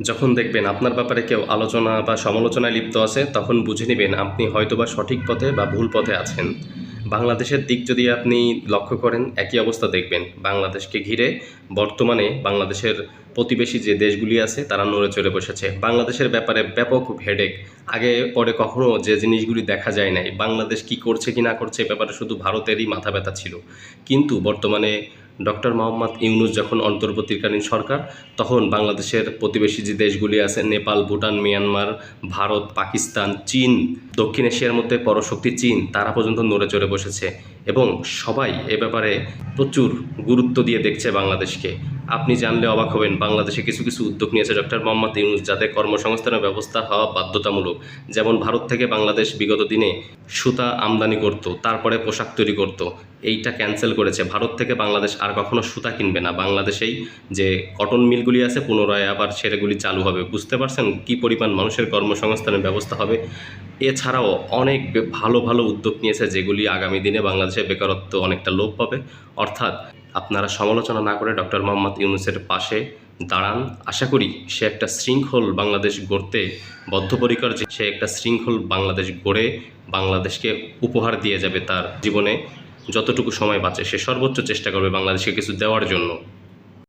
যখন দেখবেন আপনার ব্যাপারে কেউ আলোচনা বা সমালোচনায় লিপ্ত আছে, তখন বুঝে নেবেন আপনি হয়তোবা সঠিক পথে বা ভুল পথে আছেন। বাংলাদেশের দিক যদি আপনি লক্ষ্য করেন, একই অবস্থা দেখবেন। বাংলাদেশকে ঘিরে বর্তমানে বাংলাদেশের প্রতিবেশী যে দেশগুলি আছে, তারা নড়ে চড়ে বসেছে। বাংলাদেশের ব্যাপারে ব্যাপক হেডেক আগে, পরে কখনো যে জিনিসগুলি দেখা যায় নাই। বাংলাদেশ কি করছে, কি না করছে ব্যাপারে শুধু ভারতেরই মাথা ব্যথা ছিল। কিন্তু বর্তমানে ডক্টর মোহাম্মদ ইউনুস যখন অন্তর্বর্তীকালীন সরকার, তখন বাংলাদেশের প্রতিবেশী যে দেশগুলি আছে, নেপাল, ভুটান, মিয়ানমার, ভারত, পাকিস্তান, চীন, দক্ষিণ এশিয়ার মধ্যে পরশক্তি চীন, তারা পর্যন্ত নড়ে চড়ে বসেছে এবং সবাই এ ব্যাপারে প্রচুর গুরুত্ব দিয়ে দেখছে বাংলাদেশকে। আপনি জানলে অবাক হবেন। বাংলাদেশে কিছু কিছু উদ্যোগ নিয়েছে ডক্টর মোহাম্মদ ইউনুস যাতে কর্মসংস্থানের ব্যবস্থা হওয়া বাধ্যতামূলক। যেমন ভারত থেকে বাংলাদেশ বিগত দিনে সুতা আমদানি করত, তারপরে পোশাক তৈরি করত। এইটা ক্যান্সেল করেছে। ভারত থেকে বাংলাদেশ আর কখনো সুতা কিনবে না। বাংলাদেশেই যে কটন মিলগুলি আছে, পুনরায় আবার সেগুলি চালু হবে। বুঝতে পারছেন কি পরিমাণ মানুষের কর্মসংস্থানের ব্যবস্থা হবে? এছাড়াও অনেক ভালো ভালো উদ্যোগ নিয়েছে, যেগুলি আগামী দিনে বাংলাদেশের বেকারত্ব অনেকটা লোপ পাবে। অর্থাৎ আপনারা সমালোচনা না করে ডক্টর মোহাম্মদ ইউনুসের পাশে দাঁড়ান। আশা করি সে একটা শৃঙ্খল বাংলাদেশ গড়তে বদ্ধপরিকর যে সে একটা শৃঙ্খল বাংলাদেশ গড়ে বাংলাদেশকে উপহার দিয়ে যাবে তার জীবনে। যতটুকু সময় বাঁচে সে সর্বোচ্চ চেষ্টা করবে বাংলাদেশকে কিছু দেওয়ার জন্য।